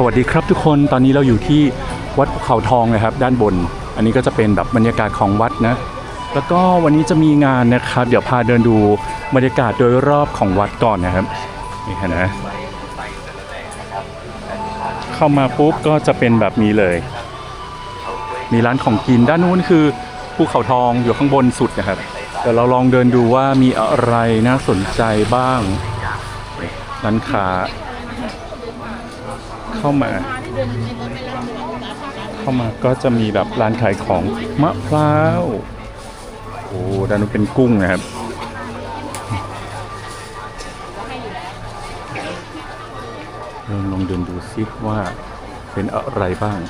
สวัสดีครับทุกคนตอนนี้เราอยู่ที่วัดภูเขาทองนะครับ ด้านบน อันนี้ก็จะเป็นแบบบรรยากาศของวัดนะ แล้วก็วันนี้จะมีงานนะครับ เดี๋ยวพาเดินดูบรรยากาศโดยรอบของวัดก่อนนะครับนี่ฮะนะเข้ามาปุ๊บก็จะเป็นแบบนี้เลย มีร้านของกินด้านนู้นคือภูเขาทองอยู่ข้างบนสุดนะครับเดี๋ยวเราลองเดินดูว่ามีอะไรน่าสนใจบ้างร้านค้า เข้ามา เข้ามาก็จะมีแบบร้านขายของมะพร้าวโอ้ด้านนู้นเป็นกุ้งนะครับลองลองเดินดูซิว่าเป็นอะไรบ้าง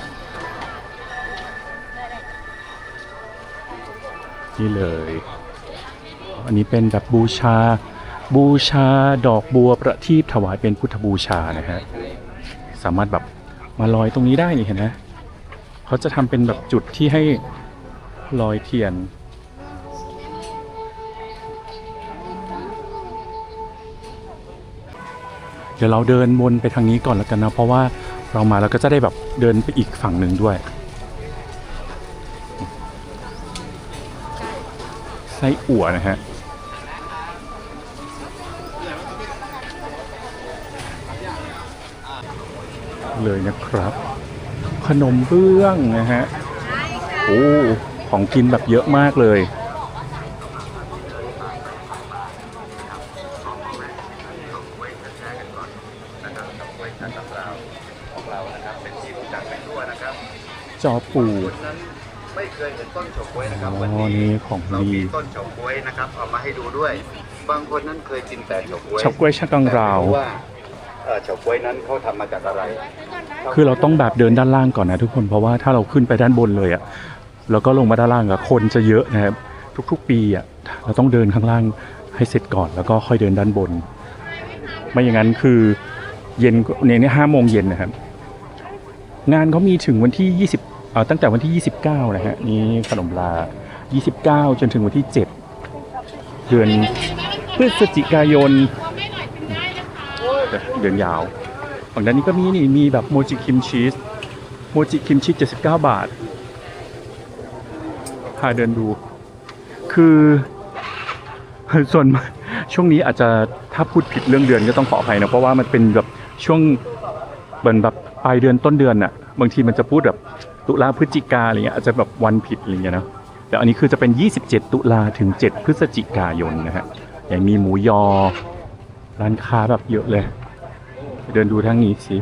นี่เลย อันนี้เป็นแบบบูชา บูชาดอกบัวประทีปถวายเป็นพุทธบูชานะฮะ สามารถแบบมาลอยตรงนี้ได้นี่เห็นไหมเขาจะทำเป็นแบบจุดที่ให้ลอยเทียน เดี๋ยวเราเดินวนไปทางนี้ก่อนแล้วกันนะ เพราะว่าเรามาแล้วก็จะได้แบบเดินไปอีกฝั่งหนึ่งด้วยไส้อั่วนะฮะ เลยนะครับ ขนมเบื้องนะฮะโอ้ของกินแบบเยอะมากเลยจอปูนั้นไม่เคยเห็นต้นเฉาก๊วยนะคอ๋รับอวันนี้นี่ของเราดีมีต้นเฉาก๊วยนะครับเอามาให้ดูด้วย บางคนนั้นเคยกินแต่เฉาก๊วยเฉาก๊วยชะกังราวแต่ไม่ว่า เฉาก๊วยนั้นเขาทำมาจากอะไร คือเราต้องแบบเดินด้านล่างก่อนนะทุกคนเพราะว่าถ้าเราขึ้นไปด้านบนเลยอะแล้วก็ลงมาด้านล่างอะคนจะเยอะนะครับทุกๆ ปีอะเราต้องเดินข้างล่างให้เสร็จก่อนแล้วก็ค่อยเดินด้านบน ไม่อย่างนั้นคือเย็นเนี่ยนี่ห้าโมงเย็นนะครับ งานเขามีถึงวันที่ 20เอ่อตั้งแต่วันที่ 29 นะฮะนี่ขนมลา 29 จนถึงวันที่ 7 เดือนพฤศจิกายน เดือนยาว ฝั่งด้านนี้ก็มีนี่มีแบบโมจิคิมชีสโมจิคิมชีส79 บาทพาเดินดู คือส่วนช่วงนี้อาจจะถ้าพูดผิดเรื่องเดือนก็ต้องขออภัยนะเพราะว่ามันเป็นแบบช่วงเหมือนแบบปลายเดือนต้นเดือนน่ะบางทีมันจะพูดแบบตุลาพฤศจิกาอะไรเงี้ยอาจจะแบบวันผิดอะไรเงี้ยนะแต่อันนี้คือจะเป็น 27 ตุลาถึง 7 พฤศจิกายนนะฮะอย่างมีหมูยอ ร้านค้าแบบเยอะเลย เดินดูทางนี้สิ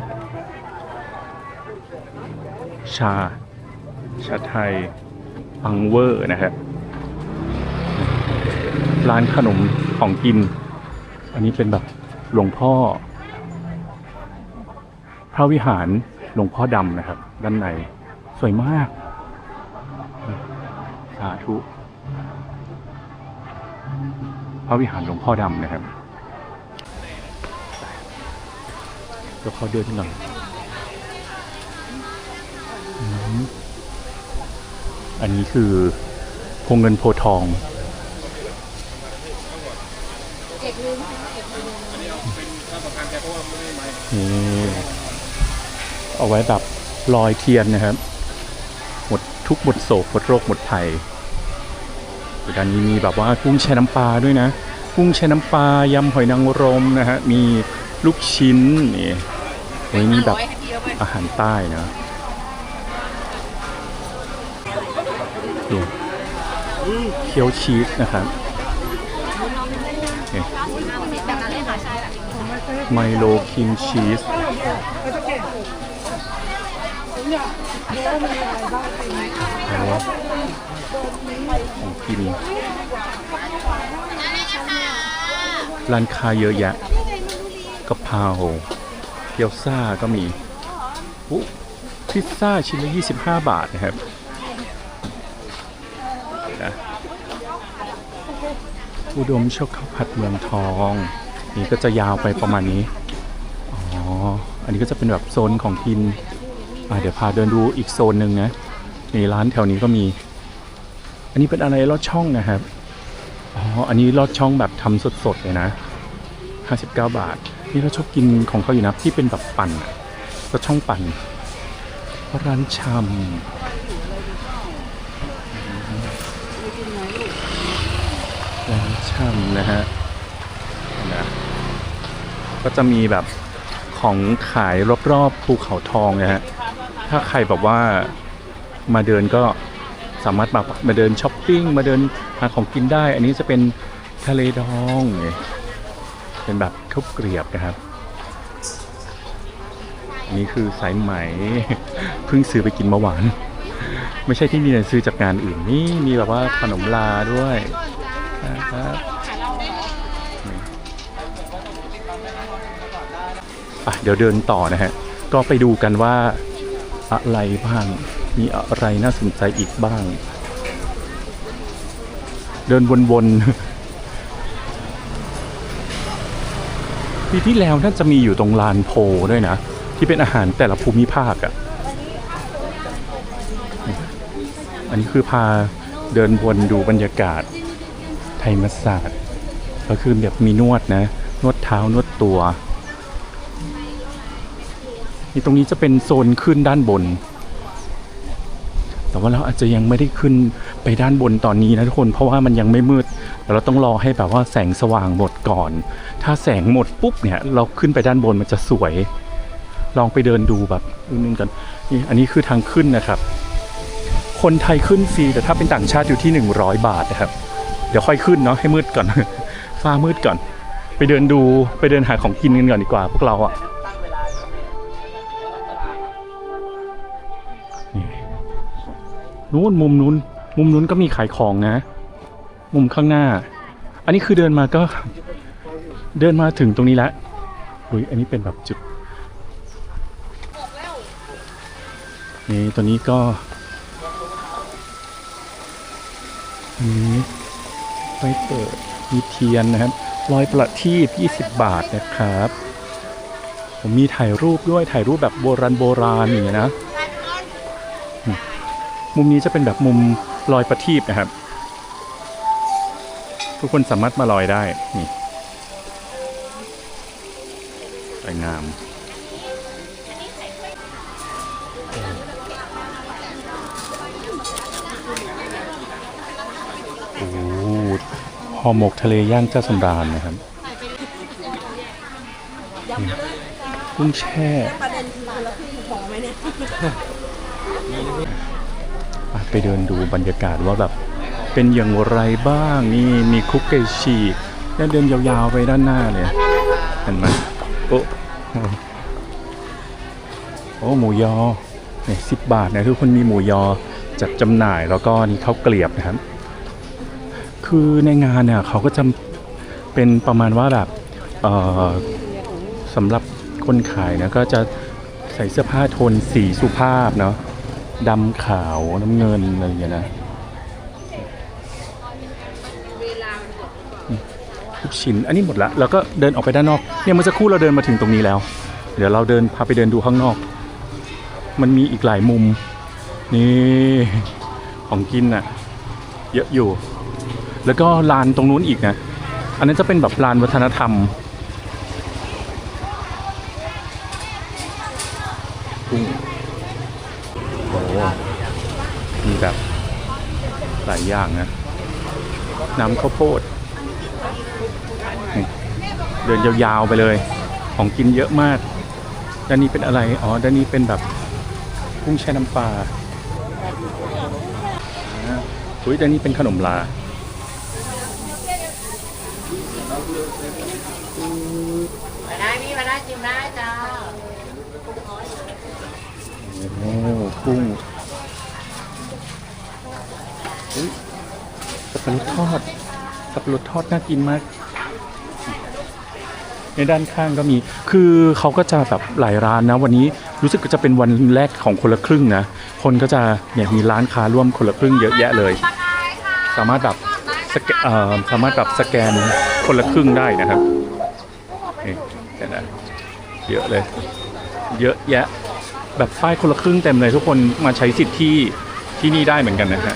ชา ชาไทยปังเวอร์นะครับ ร้านขนมของกิน อันนี้เป็นแบบหลวงพ่อ พระวิหารหลวงพ่อดำนะครับ ด้านในสวยมาก สาธุ พระวิหารหลวงพ่อดำนะครับ ดี๋ยวเขาเดินหน่อยอันนี้คือโพเงินโพทองนี่เอาไว้แบบลอยเทียนนะครับ หมดทุกหมดโศกหมดโรคหมดภัยด้านนี้มีแบบว่ากุ้งแช่น้ำปลาด้วยนะ กุ้งแช่น้ำปลายำหอยนางรมนะฮะ มีลูกชิ้นนี่ โอ้ยนี่แบบอาหารใต้นะนี่เคี่ยวชีสนะครับนี่ไมโลคิมชีสของกินร้านค้าเยอะแยะกะเพรา เกี๊ยวซ่าก็มีอุ๊พิซซ่าชิ้นละ25 บาทนะครับนะอุดมโชคข้าวผัดเมืองทอง นี่ก็จะยาวไปประมาณนี้ อ๋อ อันนี้ก็จะเป็นแบบโซนของกิน อะเดี๋ยวพาเดินดูอีกโซนหนึ่งนะนี่ร้านแถวนี้ก็มี อันนี้เป็นอะไรลอดช่องนะครับ อ๋อ อันนี้ลอดช่องแบบทำสดๆเลยนะ 59 บาท นี่เราชอบกินของเขาอยู่นะที่เป็นแบบปั่นอะก็ช่องปั่นร้านชำร้านชำนะฮะนะก็จะมีแบบของขายรอบๆภูเขาทองนะฮะถ้าใครแบบว่ามาเดินก็สามารถมามาเดินช้อปปิ้งมาเดินหาของกินได้ อันนี้จะเป็นทะเลดอง เป็นแบบ ข้าวเกรียบนะครับนนี้คือสายไหมเพิ่งซื้อไปกินเมื่อวาน ไม่ใช่ที่นี่นะซื้อจากงานอื่นนี่มีแบบว่าขนมลาด้วยนะครับ่ะเดี๋ยวเดินต่อนะฮะ ก็ไปดูกันว่าอะไรบ้าง มีอะไรน่าสนใจอีกบ้าง เดินวนๆ ปีที่แล้วน่าจะมีอยู่ตรงลานโพด้วยนะ ที่เป็นอาหารแต่ละภูมิภาคอะ่ะอันนี้คือพาเดินวนดูบรรยากาศไทยมัสสาดก็คือแบบมีนวดนะ นวดเท้านวดตัวนี่ตรงนี้จะเป็นโซนขึ้นด้านบน แต่ว่าเราอาจจะยังไม่ได้ขึ้นไปด้านบนตอนนี้นะทุกคน เพราะว่ามันยังไม่มืดแต่เราต้องรอให้แบบว่าแสงสว่างหมดก่อน ถ้าแสงหมดปุ๊บเนี่ยเราขึ้นไปด้านบนมันจะสวย ลองไปเดินดูแบบนึงกันนี่อันนี้คือทางขึ้นนะครับ คนไทยขึ้นฟรีแต่ถ้าเป็นต่างชาติอยู่ที่ 100 บาทนะครับ เดี๋ยวค่อยขึ้นเนาะให้มืดก่อน ฟ้ามืดก่อน ไปเดินดูไปเดินหาของกินกันก่อนดีกว่าพวกเราอะ นู้นมุมนู้น มุมนู้นก็มีขายของนะ มุมข้างหน้า อันนี้คือเดินมาก็ เดินมาถึงตรงนี้แล้วอุ้ยอันนี้เป็นแบบจุด นี่ตัวนี้ก็อันนี้ไปเปิดมีเทียนนะครับลอยประทีป20 บาทนะครับ ผมมีถ่ายรูปด้วยถ่ายรูปแบบโบราณโบราณอย่างเงี้ยนะ มุมนี้จะเป็นแบบมุมลอยประทีปนะครับ ทุกคนสามารถมาลอยได้นี่สวยงามโอ้โหห่อหมกทะเลย่างเจ้าสำราญนะครับนี่กุ้งแช่อะไปเเดินดูบรรยากาศว่าแบบเป็นอย่างไรบ้างนี่มีคุกเกชีเนี่ยเดินยาวๆไปด้านหน้าเลยเห็นไหมโอ้โอ้หมูยอเนี่ยสิบบาทนะทุกคนมีหมูยอจัดจำหน่ายแล้วก็นี่เขาเกลียบนะครับ คือในงานเนี่ยเขาก็จะเป็นประมาณว่าแบบสำหรับคนขายนะก็จะใส่เสื้อผ้าโทนสีสุภาพเนาะ ดำขาวน้ำเงินอะไรอย่างเงี้ยนะทุกชิ้นอันนี้หมดละแล้วก็เดินออกไปด้านนอกเนี่ยเมื่อสักครู่เราเดินมาถึงตรงนี้แล้ว เดี๋ยวเราเดินพาไปเดินดูข้างนอก มันมีอีกหลายมุม นี่ของกินอะเยอะอยู่ แล้วก็ลานตรงนู้นอีกนะ อันนั้นจะเป็นแบบลานวัฒนธรรมกุ้งโอ้โห มีแบบหลายอย่างนะ น้ำข้าวโพดนี่เดินยาวๆไปเลย ของกินเยอะมาก ด้านนี้เป็นอะไร อ๋อ ด้านนี้เป็นแบบกุ้งแช่น้ำปลาอ่าอุ้ยด้านนี้เป็นขนมลามาได้พี่มาได้จิมได้จ้าโอ้กุ้งอุ๊ย สับปะรดทอดสับปะรดทอดน่ากินมาก ในด้านข้างก็มี คือเขาก็จะแบบหลายร้านนะ วันนี้รู้สึกก็จะเป็นวันแรกของคนละครึ่งนะ คนก็จะเนี่ยมีร้านค้าร่วมคนละครึ่งเยอะแยะเลย สามารถแบบสแกเอ่อสามารถแบบสแกนคนละครึ่งได้นะครับนี่เห็นไหมเยอะเลย เยอะแยะ แบบป้ายคนละครึ่งเต็มเลยทุกคนมาใช้สิทธิ์ที่ที่นี่ได้เหมือนกันนะฮะ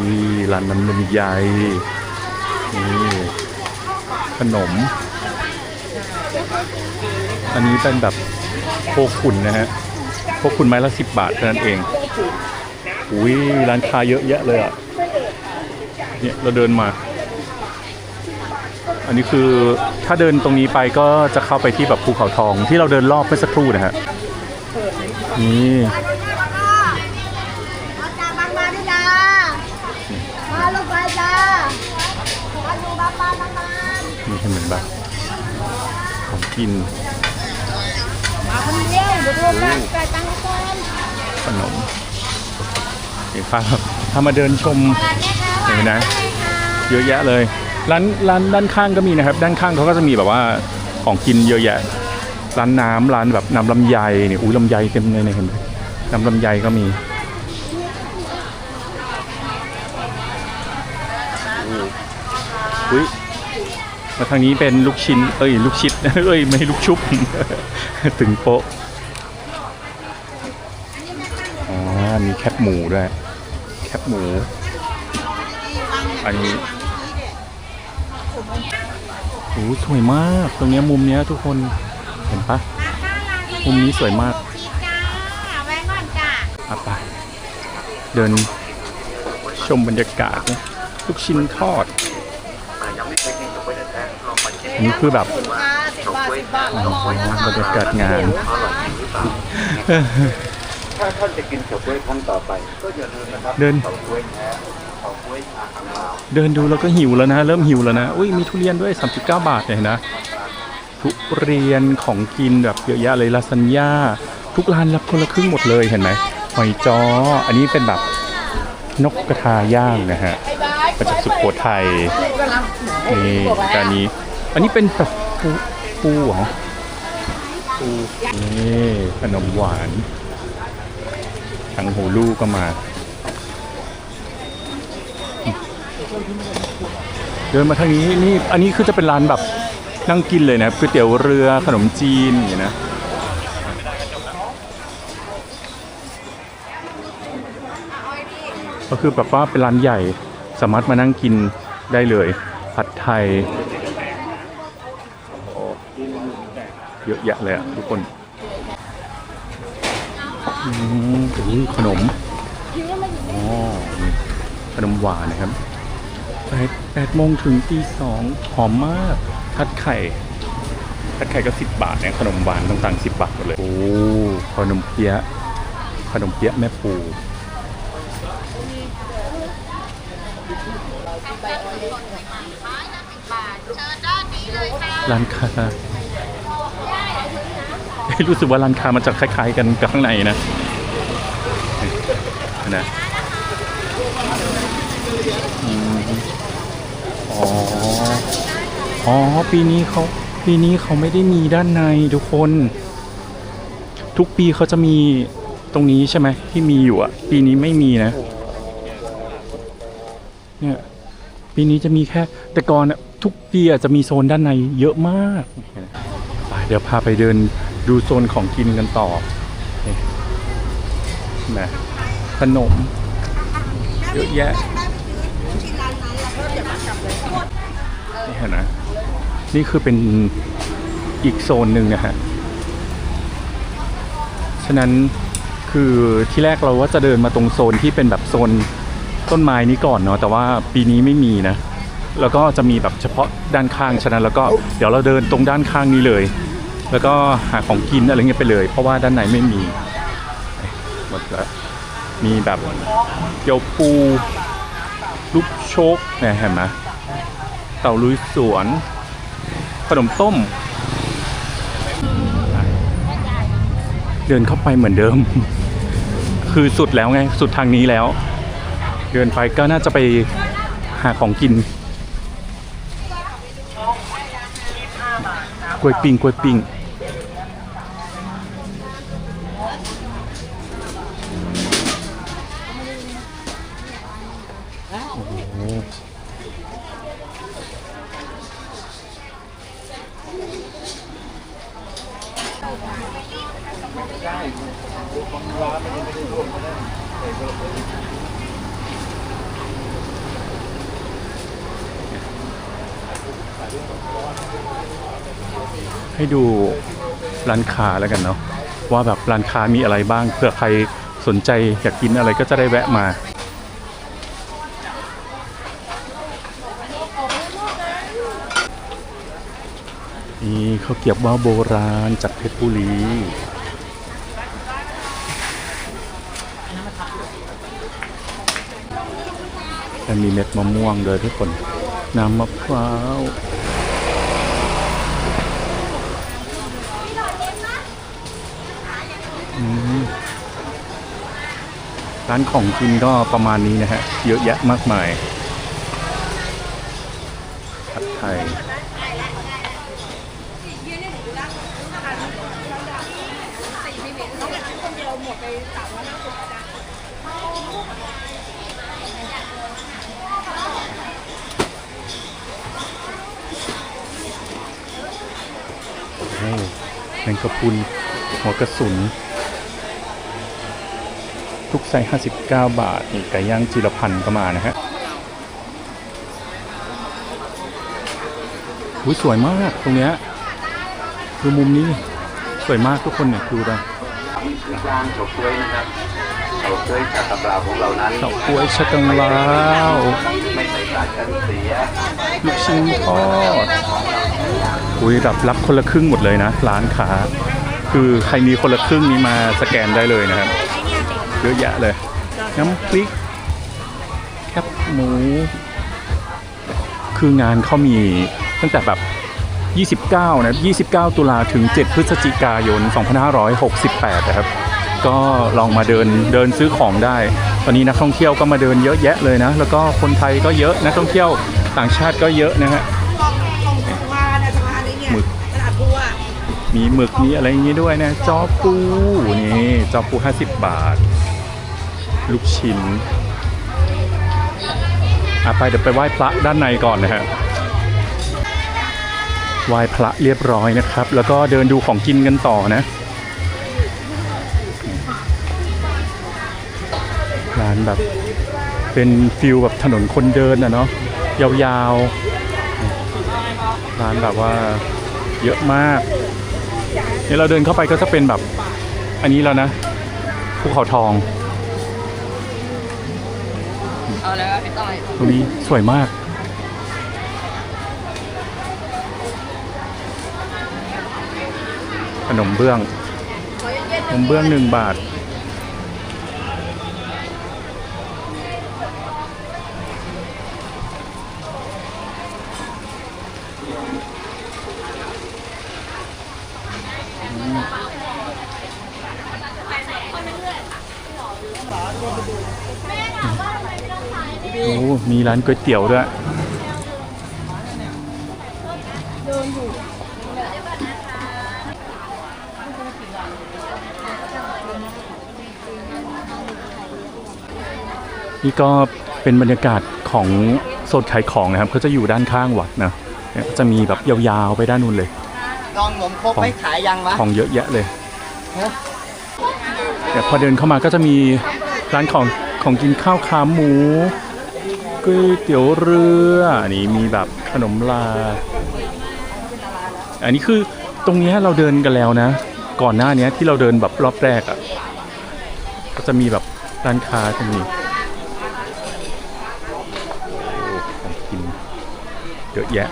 นี่ร้านน้ำลำไยนี่ขนม อันนี้เป็นแบบโคขุนนะฮะโคขุนไม้ละสิบบาทเท่านั้นเองอุ้ยร้านค้าเยอะแยะเลยอะเนี่ยเราเดินมา อันนี้คือถ้าเดินตรงนี้ไปก็จะเข้าไปที่แบบภูเขาทองที่เราเดินรอบเมื่อสักครู่นะฮะนี่มาจ้าบางมาด้วยจ้า มาลูกไปจ้ามาดูบ้านบ้านบ้านบ้านนี่เป็นเหมือนแบบของกิน มาคนเดียวเดี๋ยวรวมกันจ่ายตังค์ก่อนขนมเห็นป่ะถ้ามาเดินชมเห็นไหมนะเยอะแยะเลยร้านร้านด้านข้างก็มีนะครับ ด้านข้างเขาก็จะมีแบบว่าของกินเยอะแยะร้านน้ำร้านแบบน้ำลำไยเนี่ยอุ้ยลำไยเต็มเลยเนี่ยเห็นไหมน้ำลำไยก็มี อุ้ยมาทางนี้เป็นลูกชิ้น เอ้ย ลูกชิดเอ้ย ไม่ลูกชุบ ถึงโป๊ะอ่ามีแคบหมูด้วย แคบหมู อันนี้โอ้สวยมาก ตรงเนี้ยมุมเนี้ยทุกคน เห็นปะ มุมนี้สวยมากจ้าแวะก่อนจ้าอะไป เดินชมบรรยากาศนะลูกชิ้นทอด นนี้คือแบบสิบบาทสิบบาทโอ้โหบรรยากาศงานอร่อยจริงหรือเปล่าถ้าท่านจะกินเฉาก๊วยครั้งต่อไป ก็อย่าลืมนะครับเดิน เฉาก๊วยแท้เฉาก๊วยอาหารลาวเดินดูแล้วก็หิวแล้วนะ เริ่มหิวแล้วนะ อุ้ยมีทุเรียนด้วย 39 บาทเนี่ยนะ ทุเรียนของกินแบบเยอะแยะเลยลาซานญ่าทุกร้านรับคนละครึ่งหมดเลยเห็นไหมหอยจ้อ อันนี้เป็นแบบนกกระทาย่างนะฮะมาจากสุโขทัยนี่จานนี้ อันนี้เป็นแบบปูปูเหรอปูนี่ขนมหวานทางหูลูกก็มา เดินมาทางนี้นี่อันนี้คือจะเป็นร้านแบบนั่งกินเลยนะก๋วยเตี๋ยวเรือขนมจีนอย่างเงี้นะก็คือแบบว่าเป็นร้านใหญ่สามารถมานั่งกินได้เลย ผัดไทยโอ้ เยอะแยะเลยอะทุกคนอืมขนมอ๋อขนมหวานนะครับแปดแปดโมงถึงตีสองหอมมาก ทัดไข่ทัดไข่ก็สิบบาทเนี่ยขนมหวานต่างๆสิบบาทหมดเลย โอ้ขนมเปี๊ยะขนมเปี๊ยะแม่ปูร้านค้า รู้สึกว่าร้านค้ามันจะคล้าย ๆ กันกับข้างในนะนะอ๋ออ๋อปีนี้เขาปีนี้เขาไม่ได้มีด้านในทุกคน ทุกปีเขาจะมีตรงนี้ใช่ไหมที่มีอยู่อะ ปีนี้ไม่มีนะ เนี่ยปีนี้จะมีแค่ แต่ก่อนทุกปีอะจะมีโซนด้านในเยอะมาก เดี๋ยวพาไปเดิน ดูโซนของกินกันต่อนี่นะขนม เยอะแยะนี่เห็นนะนี่คือเป็นอีกโซนหนึ่งนะฮะ ฉะนั้นคือที่แรกเราว่าจะเดินมาตรงโซนที่เป็นแบบโซนต้นไม้นี้ก่อนเนาะแต่ว่าปีนี้ไม่มีนะ แล้วก็จะมีแบบเฉพาะด้านข้างฉะนั้นแล้วก็เดี๋ยวเราเดินตรงด้านข้างนี้เลย แล้วก็หาของกินอะไรเงี้ยไปเลย เพราะว่าด้านในไม่มีหมดแล้วมีแบบเกี๊ยวปูลูกโชกเนี่ยเห็นไหมเต่าลุยสวน ขนมต้ม เดินเข้าไปเหมือนเดิม คือสุดแล้วไง สุดทางนี้แล้ว เดินไปก็น่าจะไปหาของกินกล้วยปิ้งกล้วยปิ้ง ค้าแล้วกันเนาะว่าแบบร้านค้ามีอะไรบ้างเผื่อใครสนใจอยากกินอะไรก็จะได้แวะมา นี่ข้าวเกียบว่าวโบราณจากเพชรบุรีและมีเม็ดมะม่วงเลยทุกคน น้ำมะพร้าว อืม ร้านของกินก็ประมาณนี้นะฮะ เยอะแยะมากมายผัดไทยโอ้โหแมงกะพุนหัวกระสุน ทุกไซส์59 บาทนี่ไก่ย่างจิรพันธ์ก็มานะฮะอุ้ยสวยมากตรงเนี้ยดูมุมนี้สวยมากทุกคนเนี่ยดูนะนี่คือย่างเฉาก๊วยนะครับเฉาก๊วยจากตำราของเรานั้นเฉาก๊วยชะกังลาวไม่ใส่สารกันเสียลูกชิ้นทอดอุ้ยรับรับคนละครึ่งหมดเลยนะ ร้านค้าคือใครมีคนละครึ่งนี้มาสแกนได้เลยนะครับ เยอะแยะเลย น้ำพริกแคบหมู คืองานเขามีตั้งแต่แบบ 29 นะ 29 ตุลาถึง 7 พฤศจิกายน 2568 นะครับ ก็ลองมาเดินเดินซื้อของได้ ตอนนี้นักท่องเที่ยวก็มาเดินเยอะแยะเลยนะ แล้วก็คนไทยก็เยอะนักท่องเที่ยวต่างชาติก็เยอะนะฮะมาเนี่ยสะพานนี้เนี่ยหมึกตลาดบัวมีหมึกมีอะไรอย่างงี้ด้วยนะจอปูนี่จอปู 50 บาท ลูกชิ้นอะไปเดี๋ยวไปไหว้พระด้านในก่อนนะฮะไหว้พระเรียบร้อยนะครับ แล้วก็เดินดูของกินกันต่อนะร้านแบบเป็นฟิลแบบถนนคนเดินอะเนาะยาวๆร้านแบบว่าเยอะมากเนี่ยเราเดินเข้าไปก็จะเป็นแบบอันนี้แล้วนะภูเขาทอง เอาแล้วพี่ต้อยตรงนี้สวยมาก ขนมเบื้องขนมเบื้องหนึ่งบาท โอ้ มีร้านก๋วยเตี๋ยวด้วยนี่ก็เป็นบรรยากาศของโซนขายของนะครับเขาจะอยู่ด้านข้างวัดนะเนี่ยก็จะมีแบบยาวๆไปด้านนู้นเลยลองนมครกไม่ขายยังวะของเยอะแยะเลยฮะเดี๋ยวพอเดินเข้ามาก็จะมีร้านของของกินข้าวขาหมู ก๋วยเตี๋ยวเรืออันนี้มีแบบขนมลา อันนี้คือตรงนี้เราเดินกันแล้วนะ ก่อนหน้านี้ที่เราเดินแบบรอบแรกอะ่ะ ก็จะมีแบบร้านค้าตรงนี้ของกินเยอะแยะ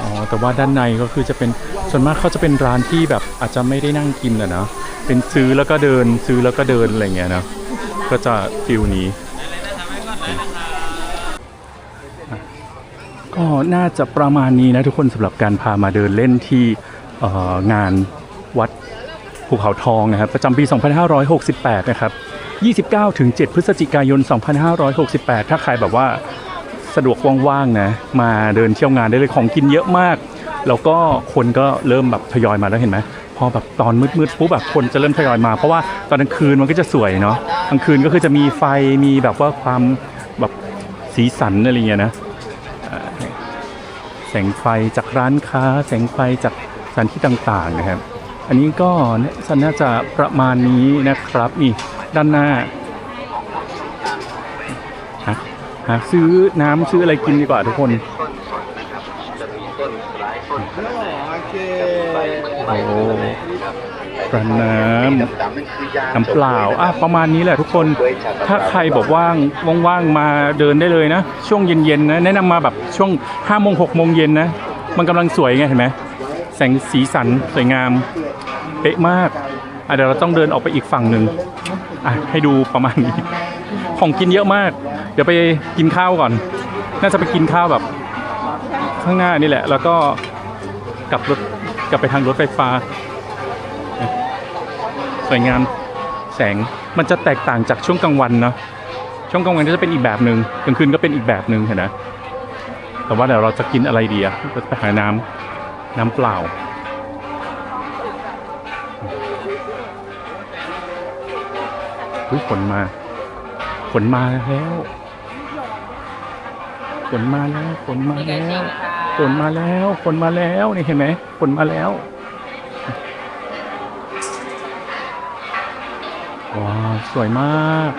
อ๋อแต่ว่าด้านในก็คือจะเป็นส่วนมากเขาจะเป็นร้านที่แบบอาจจะไม่ได้นั่งกินอะนะ เป็นซื้อแล้วก็เดินซื้อแล้วก็เดินอะไรเงี้ยนะก็จะฟิลนี้ ก็น่าจะประมาณนี้นะทุกคนสำหรับการพามาเดินเล่นที่งานวัดภูเขาทองนะครับประจำปี 2568 นะครับ 29ถึง7พฤศจิกายน 2568 ถ้าใครแบบว่าสะดวกว่างๆนะมาเดินเที่ยวงานได้เลยของกินเยอะมาก แล้วก็คนก็เริ่มแบบทยอยมาแล้วเห็นไหม อแบบตอนมืดๆปุ๊บแบบคนจะเริ่มทยอยมา เพราะว่าตอนกลางคืนมันก็จะสวยเนาะกลางคืนก็คือจะมีไฟมีแบบว่าความแบบสีสันอะไรเงี้ยนะอ่าแสงไฟจากร้านค้า แสงไฟจากสถานที่ต่างๆนะครับ อันนี้ก็น่าจะประมาณนี้นะครับนี่ด้านหน้าหาหาซื้อน้ำซื้ออะไรกินดีกว่าทุกคนโอเค โอ้ร้านน้ดำๆนั่นคือยาำน้ำเปล่าอะประมาณนี้แหละทุกคน ถ้าใครบอกว่างว่างๆมาเดินได้เลยนะ ช่วงเย็นๆนะ แนะนำมาแบบช่วง5้าโมงหกโมงเย็นนะ มันกำลังสวยไงเห็นไหมแสงสีสันสวยงาม เป๊ะมากอะเดี๋ยวเราต้องเดินออกไปอีกฝั่งหนึ่งอะให้ดูประมาณนี้ ของกินเยอะมาก เดี๋ยวไปกินข้าวก่อน น่าจะไปกินข้าวแบบ ข้างหน้านี่แหละ แล้วก็กลับรถ กลับไปทางรถไฟฟ้า สวยงามแสงมันจะแตกต่างจากช่วงกลางวันเนาะช่วงกลางวันก็จะเป็นอีกแบบหนึ่งกลางคืนก็เป็นอีกแบบหนึ่งเห็นไหมแต่ว่าเดี๋ยวเราจะกินอะไรดีอะเราจะไปหาน้ำน้ำเปล่าอุ้ยฝนมาฝนมาแล้วฝนมาแล้วฝนมาแล้ว ฝนมาแล้วฝนมาแล้วนี่เห็นไหมฝนมาแล้วว้าวสวยมาก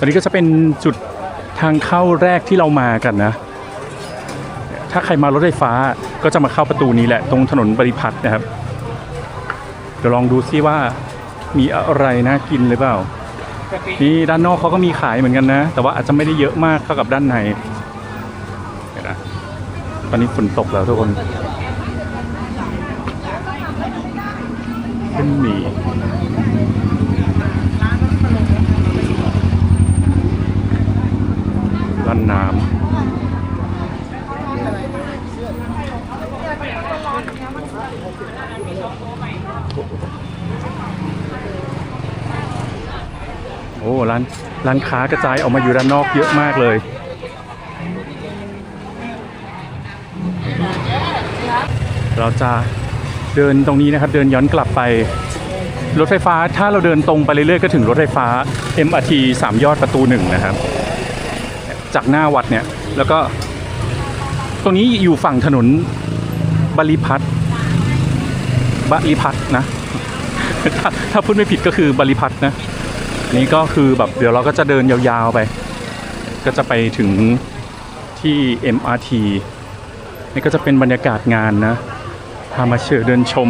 ตอนนี้ก็จะเป็นจุดทางเข้าแรกที่เรามากันนะ ถ้าใครมารถไฟฟ้าก็จะมาเข้าประตูนี้แหละ ตรงถนนบริพัตรนะครับ เดี๋ยวลองดูซิว่ามีอะไรน่ากินหรือเปล่า นี่ด้านนอกเขาก็มีขายเหมือนกันนะ แต่ว่าอาจจะไม่ได้เยอะมากเท่ากับด้านในนะตอนนี้ฝนตกแล้วทุกคนขึ้นหมี่ ร้นน้ำโอ้ร้านร้านค้ากระจายออกมาอยู่ด้านนอกเยอะมากเลยเราจะเดินตรงนี้นะครับ เดินย้อนกลับไปรถไฟฟ้าถ้าเราเดินตรงไปเรื่อยๆก็ถึงรถไฟฟ้า MRT สามยอดประตูหนึ่งนะครับ จากหน้าวัดเนี่ย แล้วก็ ตรงนี้อยู่ฝั่งถนนบริพัตรบริพัตรนะถ้าถ้าพูดไม่ผิดก็คือบริพัตรนะ นี่ก็คือแบบเดี๋ยวเราก็จะเดินยาวๆไป ก็จะไปถึงที่ MRT นี่ก็จะเป็นบรรยากาศงานนะพามาเชิญเดินชม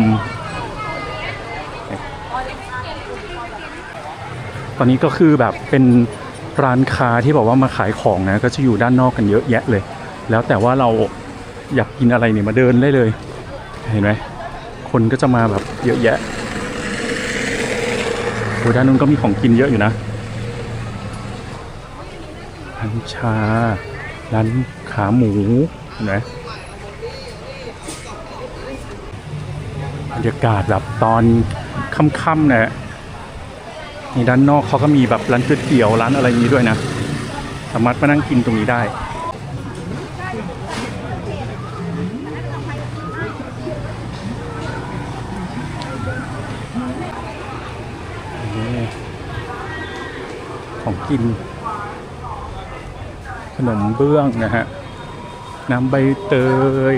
ตอนนี้ก็คือแบบเป็น ร้านค้าที่บอกว่ามาขายของนะก็จะอยู่ด้านนอกกันเยอะแยะเลย แล้วแต่ว่าเราอยากกินอะไรเนี่ยมาเดินได้เลย เห็นไหมคนก็จะมาแบบเยอะแยะโอ้ด้านนู้นก็มีของกินเยอะอยู่นะร้านชา ร้านขาหมูเห็นไหมบรรยากาศแบบตอนค่ำๆนี่ย นี่ด้านนอกเขาก็มีแบบร้านก๋วยเตี๋ยวร้านอะไรนี้ด้วยนะ สามารถมานั่งกินตรงนี้ได้ของกิน ขนมเบื้องนะฮะ น้ำใบเตย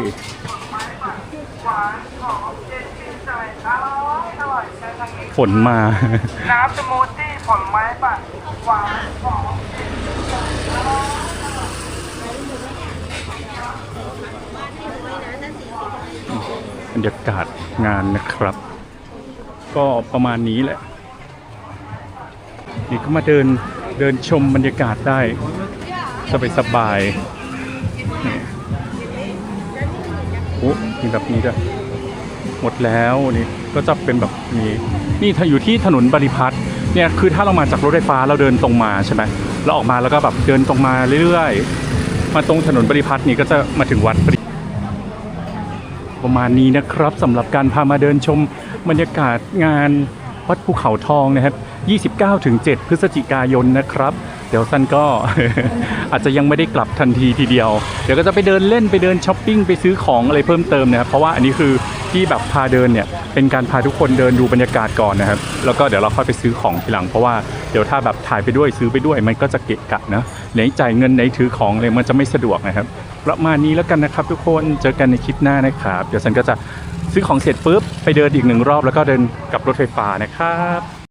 ฝนมา น้ำสมูทตี้ผลไม้ป่ะหวานหอมบรรยากาศงานนะครับ ก็ประมาณนี้แหละ นี่ก็มาเดินเดินชมบรรยากาศได้ สบายสบายๆนี่โอ้มีแบบนี้ด้วยหมดแล้วนี่ ก็จะเป็นแบบนี้นี่อยู่ที่ถนนบริพัตรเนี่ยคือถ้าเรามาจากรถไฟฟ้าเราเดินตรงมาใช่ไหมเราออกมาแล้วก็แบบเดินตรงมาเรื่อยๆ มาตรงถนนบริพัตรนี่ก็จะมาถึงวัดพอดีประมาณนี้นะครับสำหรับการพามาเดินชมบรรยากาศงานวัดภูเขาทองนะครับ 29-7 พฤศจิกายนนะครับ เดี๋ยวสั้นก็ อาจจะยังไม่ได้กลับทันทีทีเดียว เดี๋ยวก็จะไปเดินเล่นไปเดินช้อปปิ้งไปซื้อของอะไรเพิ่มเติมนะครับ เพราะว่าอันนี้คือที่แบบพาเดินเนี่ยเป็นการพาทุกคนเดินดูบรรยากาศก่อนนะครับ แล้วก็เดี๋ยวเราค่อยไปซื้อของทีหลัง เพราะว่าเดี๋ยวถ้าแบบถ่ายไปด้วยซื้อไปด้วยมันก็จะเกะกะนะไหนจ่ายเงินไหนถือของอะไรมันจะไม่สะดวกนะครับ ประมาณนี้แล้วกันนะครับ ทุกคนเจอกันในคลิปหน้านะครับ เดี๋ยวฉันก็จะซื้อของเสร็จปุ๊บไปเดินอีกหนึ่งรอบแล้วก็เดินกลับรถไฟฟ้านะครับ